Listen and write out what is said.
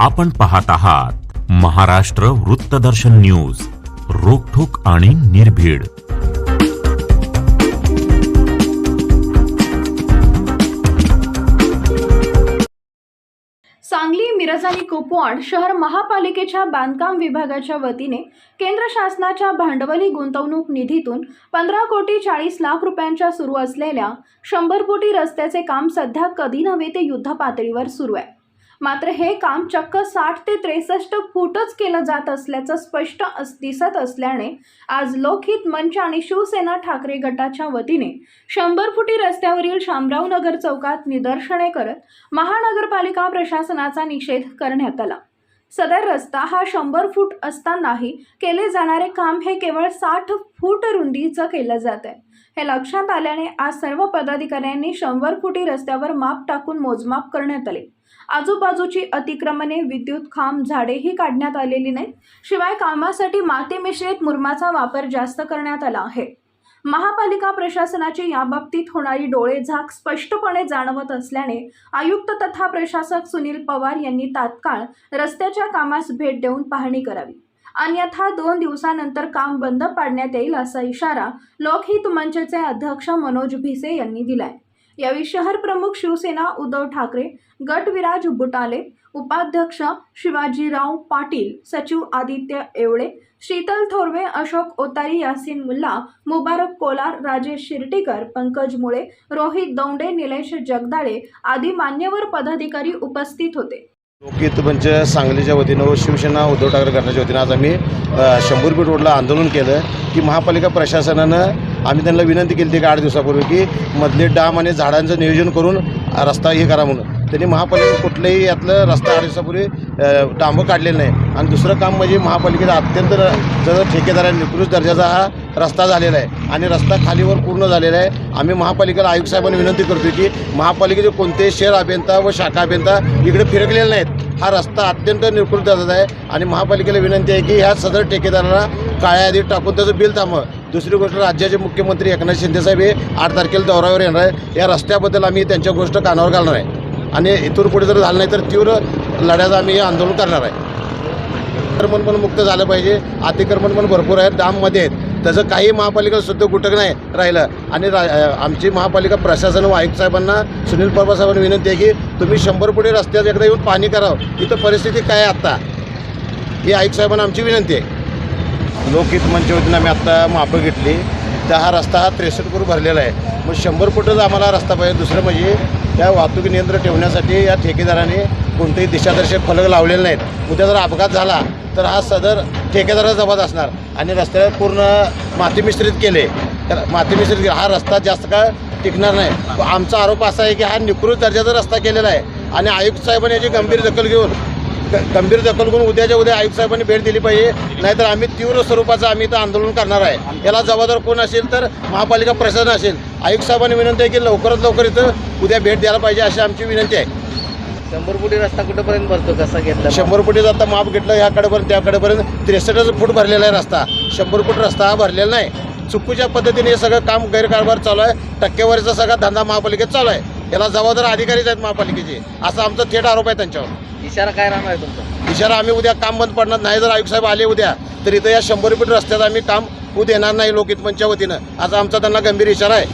आपण पाहत आहात महाराष्ट्र वृत्तदर्शन न्यूज रोखोक आणि निर्भीड. सांगली मिरज आणि कुपवाड शहर महापालिकेच्या बांधकाम विभागाच्या वतीने केंद्र शासनाच्या भांडवली गुंतवणूक निधीतून पंधरा कोटी चाळीस लाख रुपयांच्या सुरू असलेल्या शंभर कोटी रस्त्याचे काम सध्या कधी नव्हे ते युद्ध पातळीवर सुरू आहे. मात्र हे काम चक्क साठ ते त्रेसष्ट फूटच केलं जात असल्याचं स्पष्ट अस दिसत असल्याने आज लोकहित मंच आणि शिवसेना ठाकरे गटाच्या वतीने शंभर फुटी रस्त्यावरील शामराव नगर चौकात निदर्शने करत महानगरपालिका प्रशासनाचा निषेध करण्यात आला. सदर रस्ता हा शंभर फूट असतानाही केले जाणारे काम हे केवळ साठ फूट रुंदीचं केलं जात आहे. हे लक्षात आल्याने आज सर्व पदाधिकाऱ्यांनी शंभर फुटी रस्त्यावर माप टाकून मोजमाप करण्यात आले. आजूबाजूची अतिक्रमणे विद्युत खांब झाडेही काढण्यात आलेली नाहीत. शिवाय कामासाठी माती मिश्रित मुरमाचा वापर जास्त करण्यात आला आहे. महापालिका प्रशासनाची याबाबतीत होणारी डोळेझाक स्पष्टपणे जाणवत असल्याने आयुक्त तथा प्रशासक सुनील पवार यांनी तात्काळ रस्त्याच्या कामास भेट देऊन पाहणी करावी. अन्यथा दोन दिवसानंतर काम बंद पाडण्यात येईल असा इशारा लोकहित मंचचे अध्यक्ष मनोज भिसे यांनी दिलाय. यावेळी शहर प्रमुख शिवसेना उद्धव ठाकरे गटविराज बुटाले उपाध्यक्ष शिवाजीराव पाटील सचिव आदित्य एवळे शीतल थोरवे अशोक ओतारी यासिन मुल्ला मुबारक कोलार राजेश शिर्टीकर पंकज मुळे रोहित दौंडे निलेश जगदाळे आदी मान्यवर पदाधिकारी उपस्थित होते. लोकहित मंच म्हणजे सांगलीच्या वतीनं व शिवसेना उद्धव ठाकरे गटाच्या वतीनं आज आम्ही शंभूरपीठ रोडला आंदोलन केलं की महापालिका प्रशासनानं आम्ही त्यांना विनंती केली होती की आठ दिवसापूर्वी की मधले डाम आणि झाडांचं नियोजन करून रस्ता हे करा म्हणून. त्यांनी महापालिका कुठलंही यातलं रस्ता आठ दिवसापूर्वी डांबं काढलेलं नाही. आणि दुसरं काम म्हणजे महापालिकेचा अत्यंत जर ठेकेदारांनी निकृष्ट दर्जाचा हा रस्ता झालेला आहे. आणि रस्ता खालीवर पूर्ण झालेला आहे. आम्ही महापालिकेला आयुक्त साहेबांनी विनंती करतो की महापालिकेचे कोणतेही शहर अभियंता व शाखा अभियंता इकडे फिरकलेले नाहीत. हा रस्ता अत्यंत निकृष्ट दर्जाचा आहे. आणि महापालिकेला विनंती आहे की ह्या सदर ठेकेदाराला काळ्या आधी टाकून त्याचं बिल थांबवं. दुसरी गोष्ट राज्याचे मुख्यमंत्री एकनाथ शिंदेसाहेब हे आठ तारखेला दौऱ्यावर येणार आहे. या रस्त्याबद्दल आम्ही त्यांच्या गोष्ट कानावर घालणार आहे. आणि इथून पुढे जर झालं नाही तर तीव्र लढ्याचं आम्ही हे आंदोलन करणार आहे. अतिक्रमण पण मुक्त झालं पाहिजे. अतिक्रमण पण भरपूर आहेत. डाममध्ये आहेत. त्याचं काही महापालिका सुद्धा कुठं नाही राहिलं. आणि रा आमची महापालिका प्रशासन व आयुक्त साहेबांना सुनील पवार साहेबांना विनंती आहे की तुम्ही शंभर पुढे रस्त्याच्याकडे येऊन पाणी करावं. इथं परिस्थिती काय आहे आत्ता ही आयुक्त साहेबांना आमची विनंती आहे. लोकहित मंच योजना आम्ही आत्ता माफं घेतली. तर हा रस्ता हा त्रेसष्ट करून भरलेला आहे. मग शंभर फुटच आम्हाला रस्ता पाहिजे. दुसरं म्हणजे त्या वाहतूक नियंत्रण ठेवण्यासाठी या ठेकेदाराने कोणतेही दिशादर्शक फलक लावलेले नाहीत. उद्या जर अपघात झाला तर हा सदर ठेकेदाराचा जबाब असणार. आणि रस्त्याला पूर्ण माती मिश्रित केले. तर माती मिश्रित हा रस्ता जास्त काळ टिकणार नाही. आमचा आरोप असा आहे की हा निकृत दर्जाचा रस्ता केलेला आहे. आणि आयुक्त साहेबांनी याची गंभीर दखल घेऊन गंभीर दखल करून उद्याच्या उद्या आयुक्त साहेबांनी भेट दिली पाहिजे. नाहीतर आम्ही तीव्र स्वरूपाचं आम्ही इथं आंदोलन करणार आहे. याला जबाबदार कोण असेल तर महापालिका प्रशासन असेल. आयुक्त साहेबांनी विनंती आहे की लवकरात लवकर इथं उद्या भेट द्यायला पाहिजे अशी आमची विनंती आहे. शंभर फुटी रस्ता कुठंपर्यंत भरतो कसा घेतला? शंभर फुटीच आता माप घेतलं ह्याकडेपर्यंत त्याकडेपर्यंत त्रेसष्टच फूट भरलेला आहे रस्ता. शंभर फूट रस्ता हा भरलेला नाही. चुकीच्या पद्धतीने हे सगळं काम गैरकारभार चालू आहे. टक्केवारीचा सगळा धंदा महापालिकेत चालू आहे. याला जबाबदार अधिकारीच आहेत महापालिकेचे. असा आमचा थेट आरोप आहे त्यांच्यावर. इशारा काय राहणार आहे तुमचा? इशारा आम्ही उद्या काम बंद पडणार. नाही जर आयुक्त साहेब आले उद्या तर इथं या शंभर फूट रस्त्यात आम्ही काम होऊ देणार नाही लोकहितमंच्या वतीनं. असा आमचा त्यांना गंभीर इशारा आहे.